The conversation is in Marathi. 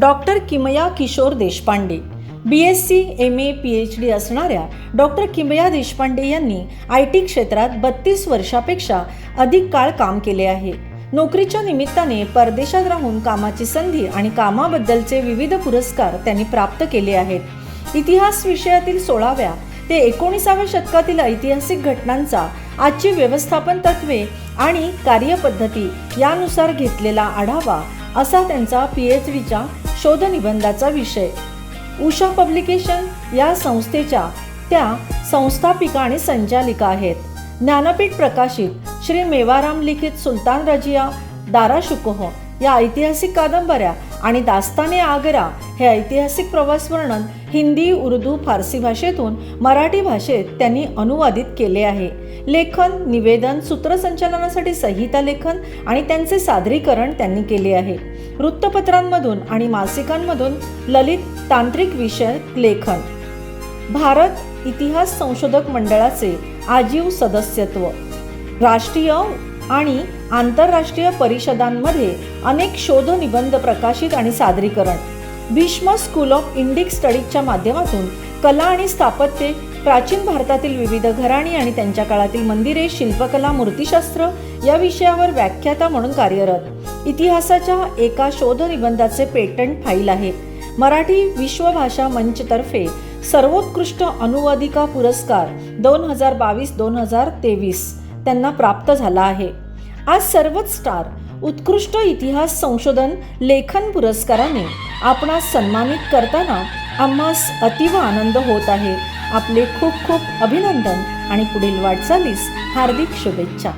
Doctor Kimaya Kishor Deshpande B S C M A P H D असणाऱ्या डॉक्टर किमया देशपांडे यांनी आय टी क्षेत्रात बत्तीस वर्षापेक्षा अधिक काळ काम केले आहे. नोकरीच्या निमित्ताने परदेशात राहून कामाची संधी आणि कामाबद्दलचे विविध पुरस्कार त्यांनी प्राप्त केले आहेत. इतिहास विषयातील सोळाव्या ते एकोणीसाव्या शतकातील ऐतिहासिक घटनांचा आजची व्यवस्थापन तत्वे आणि कार्यपद्धती यानुसार घेतलेला आढावा असा त्यांचा पी एच डीच्या शोधनिबंधाचा विषय. उषा पब्लिकेशन या संस्थेच्या त्या संस्थापिका आणि संचालिका आहेत. ज्ञानपीठ प्रकाशित श्री मेवाराम लिखित सुलतान रजिया दारा शुकोह या ऐतिहासिक कादंबऱ्या आणि दास्ताने आगरा हे ऐतिहासिक प्रवास वर्णन हिंदी उर्दू फारसी भाषेतून मराठी भाषेत त्यांनी अनुवादित केले आहे. लेखन निवेदन सूत्रसंचालनासाठी संहिता लेखन आणि त्यांचे सादरीकरण त्यांनी केले आहे. वृत्तपत्रांमधून आणि मासिकांमधून ललित तांत्रिक विषय लेखन. भारत इतिहास संशोधक मंडळाचे आजीव सदस्यत्व. राष्ट्रीय आणि आंतरराष्ट्रीय परिषदांमध्ये अनेक शोध निबंध प्रकाशित आणि सादरीकरण. भीष्म स्कूल ऑफ इंडिक स्टडीजच्या माध्यमातून कला आणि स्थापत्य प्राचीन भारतातील विविध घराणी आणि त्यांच्या काळातील मंदिरे शिल्पकला मूर्तिशास्त्र या विषयावर व्याख्याता म्हणून कार्यरत. इतिहासाच्या एका शोधनिबंधाचे पेटंट फाईल आहे. मराठी विश्वभाषा मंचतर्फे सर्वोत्कृष्ट अनुवादिका पुरस्कार दोन हजार बावीस दोन हजार तेवीस त्यांना प्राप्त झाला आहे. आज सर्वच स्टार उत्कृष्ट इतिहास संशोधन लेखन पुरस्काराने आपणास सन्मानित करताना आम्हास अतीव आनंद होत आहे. आपले खूप खूप अभिनंदन आणि पुढील वाटचालीस हार्दिक शुभेच्छा.